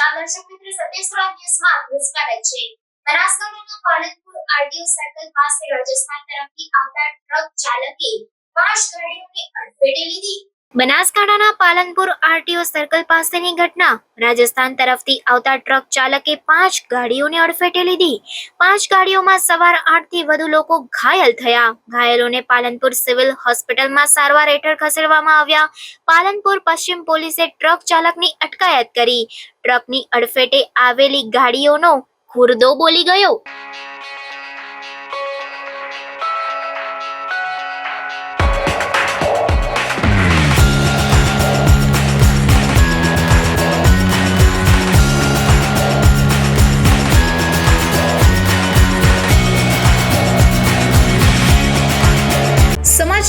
દર્શક મિત્રો સત્યસ્વરા ન્યૂઝમાં આપનું સ્વાગત છે. બનાસકાંઠાના પાલનપુર આરટીઓ સર્કલ પાસે રાજસ્થાન તરફથી આવતા ટ્રક ચાલકે પાંચ ગાડીઓને અડફેટે લીધી. બનાસકાંઠાના પાલનપુર આરટીઓ સર્કલ પાસેની ઘટના. રાજસ્થાન તરફથી આવતા ટ્રક ચાલકે પાંચ ગાડીઓને અડફેટે લીધી. પાંચ ગાડીઓમાં સવાર આઠથી વધુ લોકો ઘાયલ થયા. ઘાયલોને પાલનપુર સિવિલ હોસ્પિટલમાં સારવાર હેઠળ ખસેડવામાં આવ્યા. પાલનપુર પશ્ચિમ પોલીસે ટ્રક ચાલકની અટકાયત કરી. ટ્રકની અડફેટે આવેલી ગાડીઓનો ખુરદો બોલી ગયો.